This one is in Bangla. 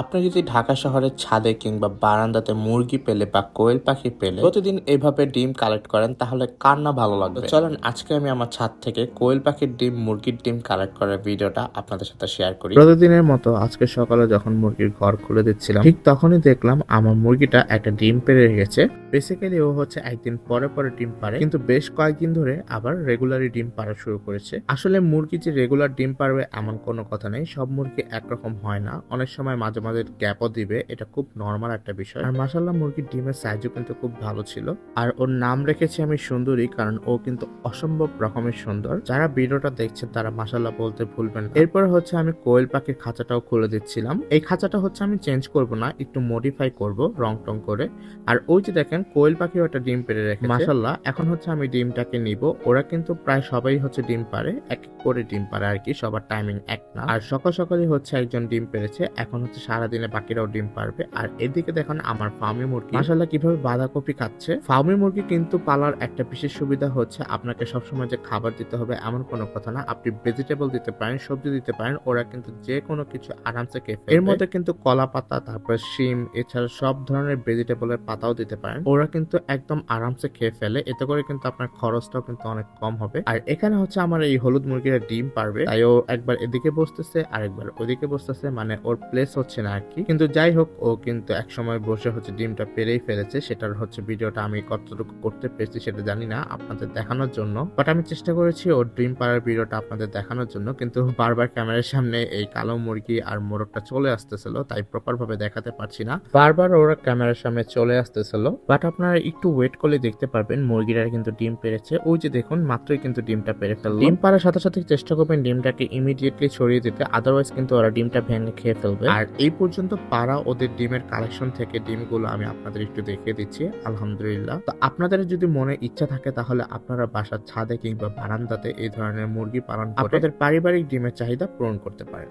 আপনি যদি ঢাকা শহরের ছাদে কিংবা বারান্দাতে মুরগি পেলে বা কোয়েল পাখি পেলে প্রতিদিন এভাবে ডিম কালেক্ট করেন তাহলে কার না ভালো লাগবে? চলেন আজকে আমি আমার ছাদ থেকে কোয়েল পাখির ডিম মুরগির ডিম কালেক্ট করার ভিডিওটা আপনাদের সাথে শেয়ার করি। প্রতিদিনের মতো আজকে সকালে যখন মুরগির ঘর খুলে দিচ্ছিলাম ঠিক তখনই দেখলাম আমার মুরগিটা একটা ডিম পেরে গেছে। বেসিক্যালি ও হচ্ছে একদিন পরে পরে ডিম পারে কিন্তু বেশ কয়েকদিন ধরে আবার রেগুলারই ডিম পাড়া শুরু করেছে। আসলে মুরগি যে রেগুলার ডিম পারবে এমন কোনো কথা নেই সব মুরগি একরকম হয় না। অনেক সময় মাঝে মাঝে গ্যাপও দিবে, এটা খুব নর্মাল একটা বিষয়। আর মাসাল্লাহ মুরগির ডিমের সাইজও কিন্তু খুব ভালো ছিল। আর ওর নাম রেখেছি আমি সুন্দরী, কারণ ও কিন্তু অসম্ভব রকমের সুন্দর। যারা ভিডিওটা দেখছেন, তারা মাসাল্লাহ বলতে ভুলবেন এরপর হচ্ছে আমি কোয়েল পাখির খাঁচাটাও খুলে দিচ্ছিলাম। এই খাঁচাটা হচ্ছে আমি চেঞ্জ করব না, একটু মডিফাই করব রং টং করে। আর ওই যে দেখেন, কোয়েল পাখিও একটা ডিম পেড়ে রেখেছে। মাসাল্লাহ এখন হচ্ছে আমি ডিমটাকে নিব। ওরা কিন্তু প্রায় সবাই হচ্ছে ডিম পারে এক এক করে ডিম পারে আর কি, সবার টাইমিং এক না। আর সকাল সকালই হচ্ছে একজন ডিম পেরেছে এখন হচ্ছে সারাদিনে বাকিরাও ডিম পারবে। আর এদিকে দেখেন আমার ফার্মি মুরগি। মাসাল্লাহ কীভাবে বাঁধাকপি খাচ্ছে? ফার্মি মুরগি কিন্তু পালার একটা বিশেষ সুবিধা হচ্ছে আপনাকে সবসময় যে খাবার দিতে হবে এমন কোনো কথা না। আপনি ভেজিটেবল দিতে পারেন সবজি দিতে পারেন ওরা কিন্তু যে কোনো কিছু আরামসে খেয়ে। এর মধ্যে কিন্তু কলা পাতা তারপর শিম এছাড়া সব ধরনের ভেজিটেবলের পাতাও দিতে পারেন। ওরা কিন্তু একদম আরামসে খেয়ে ফেলে এতে করে কিন্তু আপনার খরচটাও কিন্তু অনেক কম হবে। আর এখানে হচ্ছে আমার এই হলুদ মুরগিরা ডিম পারবে তাই ও একবার এদিকে বসতেছে আর একবার ওদিকে বসতেছে মানে ওর প্লেস হচ্ছে না। আর কি। কিন্তু যাই হোক, ও কিন্তু এক সময় বসে হচ্ছে ডিমটা পেরেই ফেলেছে। সেটার হচ্ছে ভিডিওটা আমি কতটুকু করতে পেরেছি সেটা জানি না আপনাদের দেখানোর জন্য। বাট আমি চেষ্টা করেছি ওর ডিম পাড়ার ভিডিওটা আপনাদের দেখানোর জন্য। কিন্তু বারবার ক্যামেরার সামনে এই কালো মুরগি আর মোরগটা চলে আসতেছিল, তাই প্রপার ভাবে দেখাতে পারছি না। বারবার ওরা ক্যামেরার সামনে চলে আসতেছিল। বাট আপনারা একটু ওয়েট করলে দেখতে পারবেন মুরগিরা কিন্তু ডিম পেরেছে। ওই যে দেখুন, মাত্রই কিন্তু ডিমটা পেরে ফেলল। ডিম পাড়ার সাথে সাথে চেষ্টা করবেন ডিমটাকে ইমিডিয়েটলি ছড়িয়ে দিতে আদারওয়াইজ কিন্তু ওরা ডিমটা ভেঙে খেয়ে ফেলবে। আর এই পর্যন্ত পারা ওদের ডিমের কালেকশন থেকে ডিমগুলো আমি আপনাদের একটু দেখিয়ে দিচ্ছি, আলহামদুলিল্লাহ। তো আপনাদের যদি মনে ইচ্ছা থাকে তাহলে আপনারা বাসার ছাদে কিংবা বারান্দাতে এই ধরনের মুরগি পালন আপনাদের পারিবারিক ডিমের চাহিদা পূরণ করতে পারেন।